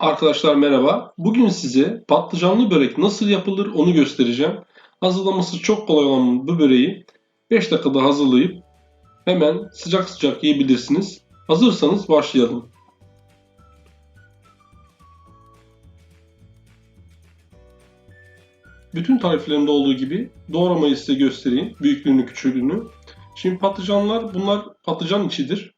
Arkadaşlar merhaba. Bugün size patlıcanlı börek nasıl yapılır onu göstereceğim. Hazırlaması çok kolay olan bu böreği 5 dakikada hazırlayıp hemen sıcak sıcak yiyebilirsiniz. Hazırsanız başlayalım. Bütün tariflerimde olduğu gibi doğramayı size göstereyim. Büyüklüğünü, küçüklüğünü. Şimdi patlıcanlar bunlar patlıcan içidir.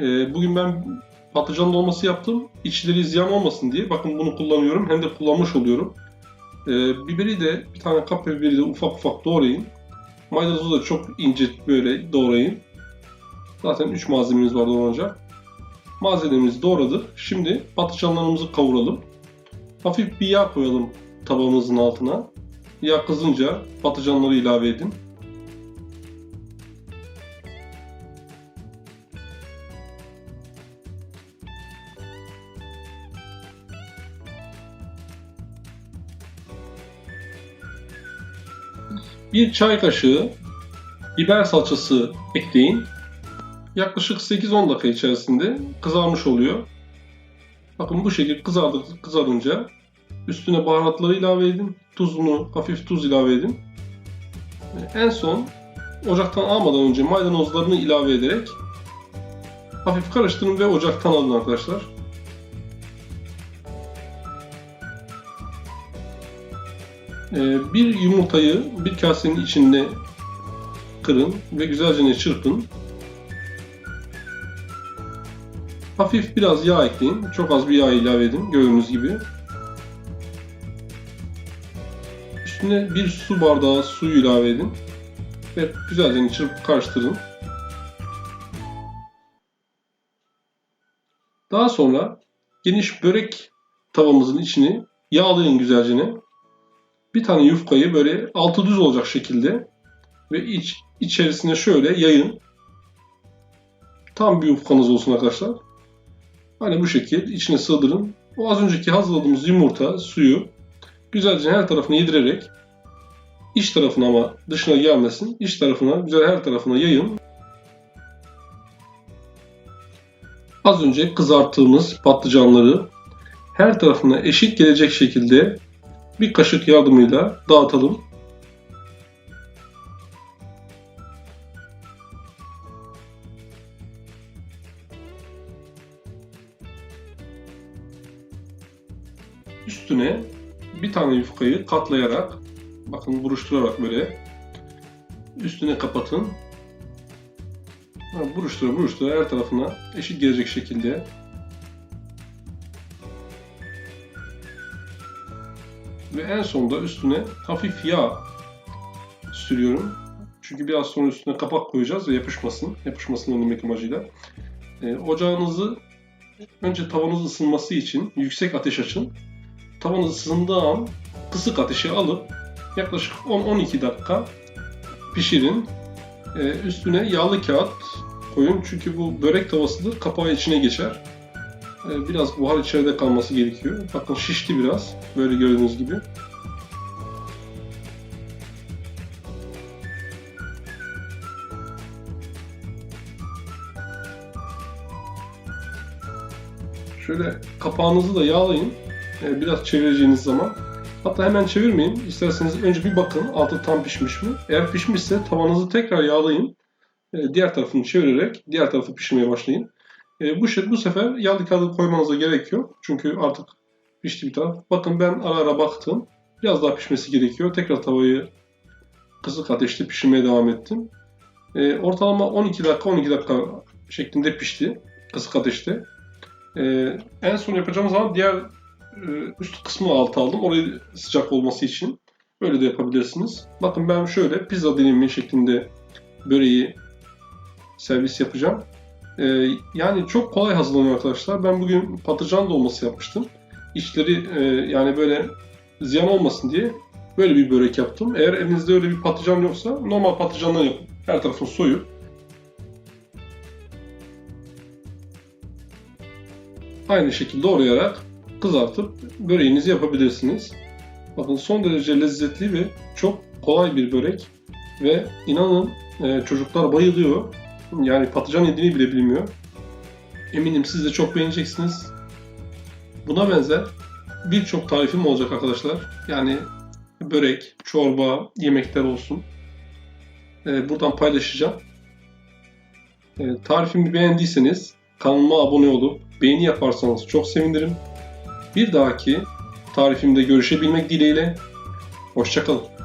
Ee, Bugün ben patlıcan dolması yaptım. İçleri ziyan olmasın diye. Bakın bunu kullanıyorum. Hem de kullanmış oluyorum. Ee, biberi de bir tane kapya biberi de ufak ufak doğrayın. Maydanozu da çok ince böyle doğrayın. Zaten 3 malzememiz var doğranacak. Malzemelerimizi doğradık. Şimdi patlıcanlarımızı kavuralım. Hafif bir yağ koyalım tabağımızın altına. Yağ kızınca patlıcanları ilave edin. Bir çay kaşığı biber salçası ekleyin. Yaklaşık 8-10 dakika içerisinde kızarmış oluyor. Bakın bu şekilde kızardı, kızarınca üstüne baharatları ilave edin. Tuzunu, hafif tuz ilave edin. En son ocaktan almadan önce maydanozlarını ilave ederek hafif karıştırın ve ocaktan alın arkadaşlar. Ee, bir yumurtayı bir kasenin içinde kırın ve güzelce çırpın. Hafif biraz yağ ekleyin. Çok az bir yağ ilave edin gördüğünüz gibi. Üstüne bir su bardağı suyu ilave edin. Ve güzelce çırpıp karıştırın. Daha sonra geniş börek tavamızın içini yağlayın güzelce. Bir tane yufkayı böyle altı düz olacak şekilde ve iç içerisine şöyle yayın. Tam bir yufkanız olsun arkadaşlar. Hani bu şekil içine sığdırın. O az önceki hazırladığımız yumurta, suyu güzelce her tarafına yedirerek iç tarafına ama dışına gelmesin. İç tarafına güzel her tarafına yayın. Az önce kızarttığımız patlıcanları her tarafına eşit gelecek şekilde bir kaşık yardımıyla dağıtalım. Üstüne bir tane yufkayı katlayarak, bakın buruşturarak böyle üstüne kapatın. Buruştura buruştura her tarafına eşit gelecek şekilde Ve en sonunda üstüne hafif yağ sürüyorum. Çünkü biraz sonra üstüne kapak koyacağız ve yapışmasın. Yapışmasını önlemek amacıyla. Ee, ocağınızı önce tavanız ısınması için yüksek ateş açın. Tavanız ısındığı an kısık ateşe alıp yaklaşık 10-12 dakika pişirin. Ee, üstüne yağlı kağıt koyun çünkü bu börek tavasıdır. Kapağı içine geçer. Ee, biraz buhar içeride kalması gerekiyor. Bakın şişti biraz. Böyle gördüğünüz gibi. Şöyle kapağınızı da yağlayın. Ee, Biraz çevireceğiniz zaman. Hatta hemen çevirmeyin. İsterseniz önce bir bakın altı tam pişmiş mi? Eğer pişmişse tavanızı tekrar yağlayın. Ee, Diğer tarafını çevirerek diğer tarafı pişirmeye başlayın. E, bu, şey, bu sefer yağlı kağıdı koymanıza gerek yok. Çünkü artık pişti bir taraf. Bakın ben ara ara baktım. Biraz daha pişmesi gerekiyor. Tekrar tavayı kısık ateşte pişirmeye devam ettim. E, ortalama 12 dakika 12 dakika şeklinde pişti. Kısık ateşte. E, en son yapacağımız zaman diğer e, üst kısmını alta aldım. Orayı sıcak olması için. Böyle de yapabilirsiniz. Bakın ben şöyle pizza dilimi şeklinde böreği servis yapacağım. Ee, yani çok kolay hazırlanıyor arkadaşlar. Ben bugün patlıcan dolması yapmıştım. İçleri e, yani böyle ziyan olmasın diye böyle bir börek yaptım. Eğer elinizde öyle bir patlıcan yoksa normal patlıcandan yapın. Her tarafını soyup aynı şekilde doğrayarak kızartıp böreğinizi yapabilirsiniz. Bakın son derece lezzetli ve çok kolay bir börek ve inanın e, çocuklar bayılıyor. Yani patlıcan yediğini bile bilmiyor. Eminim siz de çok beğeneceksiniz. Buna benzer birçok tarifim olacak arkadaşlar. Yani börek, çorba, yemekler olsun. Ee, buradan paylaşacağım. Ee, tarifimi beğendiyseniz kanalıma abone olup beğeni yaparsanız çok sevinirim. Bir dahaki tarifimde görüşebilmek dileğiyle. Hoşçakalın.